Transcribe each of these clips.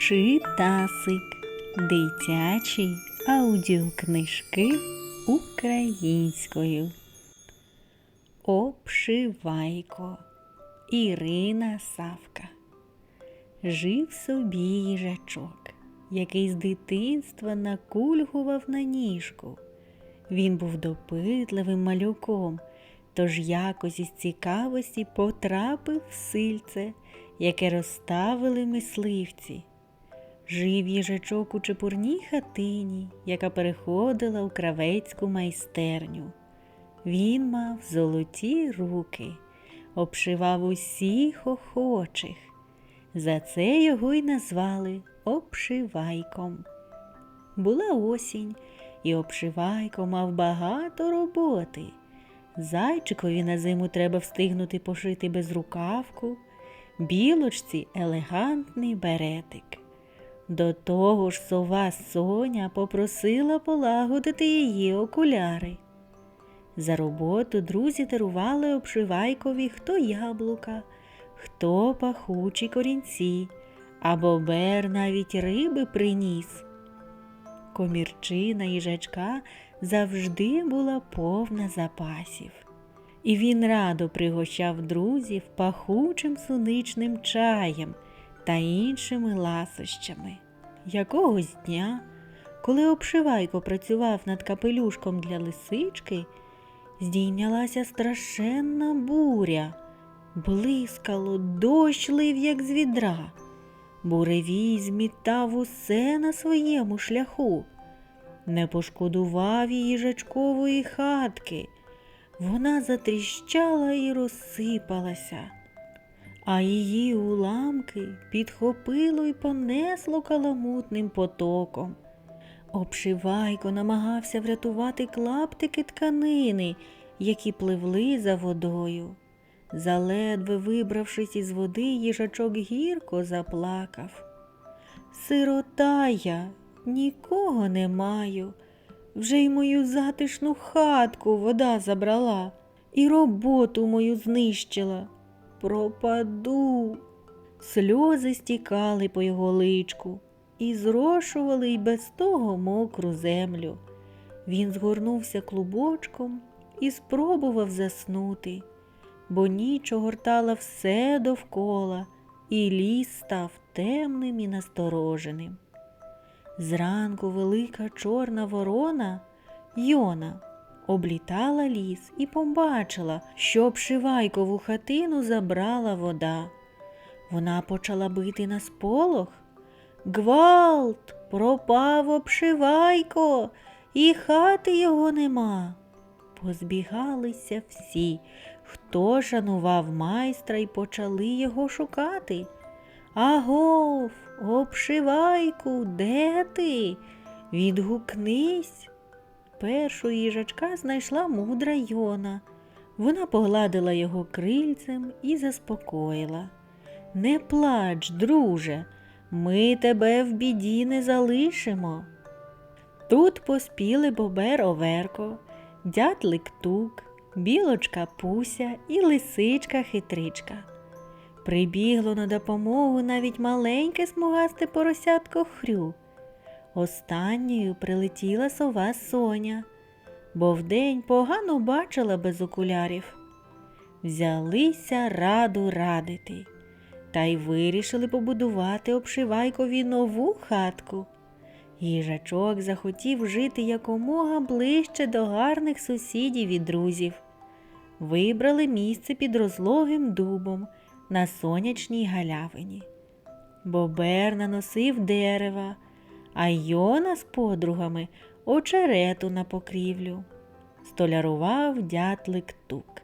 Читасик. Дитячі аудіокнижки українською. Обшивайко. Ірина Савка. Жив собі їжачок, який з дитинства накульгував на ніжку. Він був допитливим малюком, тож якось із цікавості потрапив в сильце, яке розставили мисливці. Жив їжачок у чепурній хатині, яка переходила у кравецьку майстерню. Він мав золоті руки, обшивав усіх охочих. За це його й назвали обшивайком. Була осінь, і обшивайко мав багато роботи. Зайчикові на зиму треба встигнути пошити безрукавку, білочці елегантний беретик. До того ж сова Соня попросила полагодити її окуляри. За роботу друзі дарували обшивайкові хто яблука, хто пахучі корінці, а бобер навіть риби приніс. Комірчина їжачка завжди була повна запасів, і він радо пригощав друзів пахучим суничним чаєм та іншими ласощами. Якогось дня, коли обшивайко працював над капелюшком для лисички, здійнялася страшенна буря, блискало, дощ лив, як з відра. Буревій змітав усе на своєму шляху, не пошкодував її їжачкової хатки. Вона затріщала і розсипалася, а її уламки підхопило і понесло каламутним потоком. Обшивайко намагався врятувати клаптики тканини, які пливли за водою. Заледве вибравшись із води, їжачок гірко заплакав. Сирота я, нікого не маю. Вже й мою затишну хатку вода забрала, і роботу мою знищила. Пропаду. Сльози стікали по його личку і зрошували й без того мокру землю. Він згорнувся клубочком і спробував заснути бо ніч огортала все довкола, і ліс став темним і настороженим. Зранку велика чорна ворона Йона облітала ліс і побачила, що обшивайкову хатину забрала вода. Вона почала бити на сполох. Гвалт, пропав обшивайко, і хати його нема. Позбігалися всі, хто шанував майстра і почали його шукати. Агов, обшивайку, де ти? Відгукнись. Першу їжачка знайшла мудра Йона. Вона погладила його крильцем і заспокоїла. Не плач, друже, ми тебе в біді не залишимо. Тут поспіли бобер Оверко, дятлик тук, білочка Пуся і лисичка хитричка. Прибігло на допомогу навіть маленьке смугасте поросятко хрю. Останньою прилетіла сова Соня, бо вдень погано бачила без окулярів. Взялися раду радити, та й вирішили побудувати обшивайкові нову хатку. Їжачок захотів жити якомога ближче до гарних сусідів і друзів. Вибрали місце під розлогим дубом на сонячній галявині. Бобер наносив дерева, а Йона з подругами очерету на покрівлю. Столярував дятлик тук.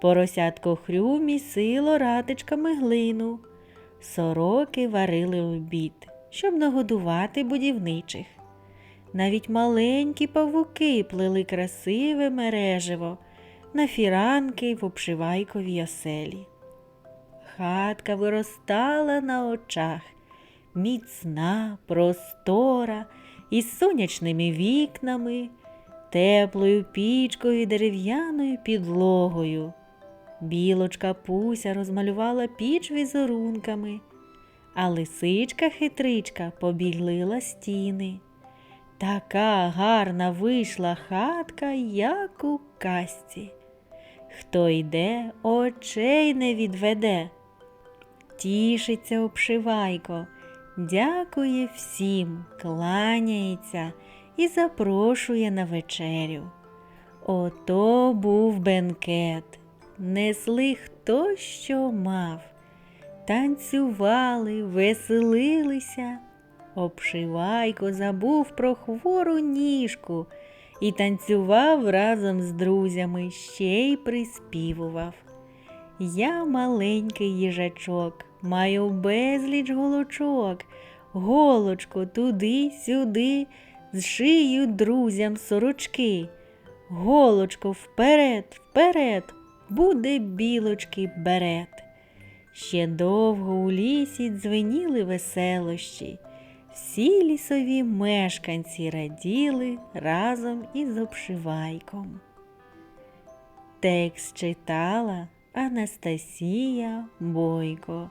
Поросятко хрю місило ратичками глину. Сороки варили обід щоб нагодувати будівничих. Навіть маленькі павуки плели красиве мережево на фіранки в обшивайковій оселі. Хатка виростала на очах, міцна, простора, із сонячними вікнами, теплою пічкою і дерев'яною підлогою. Білочка Пуся розмалювала піч візерунками а лисичка хитричка побілила стіни. Така гарна вийшла хатка, як у казці. Хто йде, очей не відведе. Тішиться обшивайко, дякує всім, кланяється і запрошує на вечерю. Ото був бенкет, несли хто що мав, танцювали, веселилися. Обшивайко забув про хвору ніжку і танцював разом з друзями, ще й приспівував. Я маленький їжачок, маю безліч голочок, голочку туди-сюди, зшию друзям сорочки. Голочко вперед, вперед, буде білочки берет. Ще довго у лісі дзвеніли веселощі. Всі лісові мешканці раділи разом із обшивайком. Текст читала Анастасія Бойко.